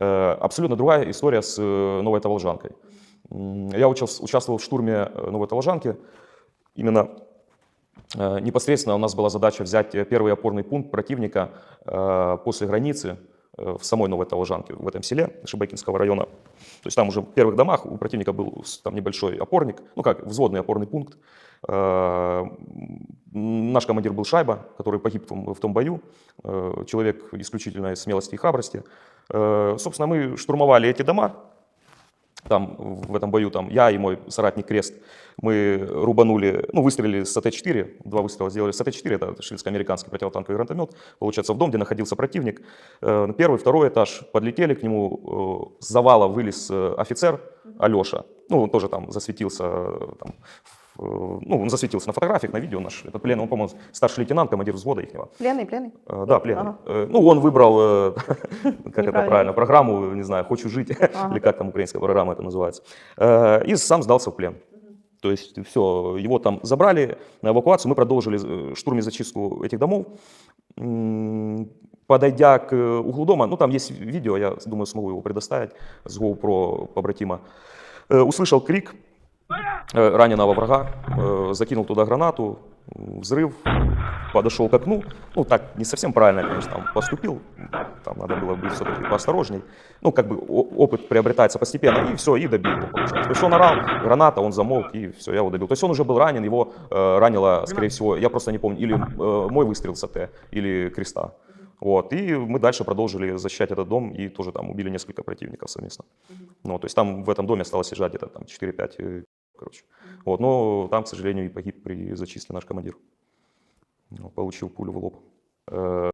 Э, Абсолютно другая история с э, Новой Таволжанкой. Я учас- участвовал в штурме э, Новой Таволжанки. Именно непосредственно у нас была задача взять первый опорный пункт противника после границы в самой Новой Таволжанке, в этом селе Шибайкинского района. То есть там уже в первых домах у противника был там небольшой опорник, ну как взводный опорный пункт. Э, Наш командир был Шайба, который погиб в том, бою. Э, Человек исключительной смелости и храбрости. Э, Собственно, мы штурмовали эти дома, там в этом бою там я и мой соратник Крест, мы рубанули, ну, выстрелили с АТ-4, два выстрела сделали с АТ-4, это шведско-американский противотанковый гранатомет, получается, в дом, где находился противник. Э, первый, второй этаж подлетели к нему, э, с завала вылез э, офицер Алеша, ну, он тоже там засветился, там, в, ну, он засветился на фотографиях, на видео наш, этот пленный, он, по-моему, старший лейтенант, командир взвода ихнего. Пленный, пленный. Э, Да, пленный. Ага. Э, Ну, он выбрал, э, как это правильно, программу, не знаю, «Хочу жить», Ага. или как там украинская программа это называется. Э, И сам сдался в плен. То есть все, его там забрали на эвакуацию, мы продолжили э, штурм и зачистку этих домов. Подойдя к э, углу дома, ну там есть видео, я думаю, смогу его предоставить с GoPro побратима, Э, услышал крик э, раненого врага, закинул туда гранату, взрыв, подошел к окну, ну так не совсем правильно, конечно, там поступил, там надо было быть все-таки поосторожней, ну как бы опыт приобретается постепенно, и все, и добил его, получается. То есть он орал, граната, он замолк, и все, я его добил. То есть он уже был ранен, его э, ранило, скорее всего, я просто не помню, или э, мой выстрел с АТ, или креста. Вот, и мы дальше продолжили защищать этот дом и тоже там убили несколько противников совместно. Ну, то есть там в этом доме осталось лежать где-то там 4-5, э, короче. Вот, но там, к сожалению, и погиб при зачистке наш командир. Ну, Получил пулю в лоб. Э,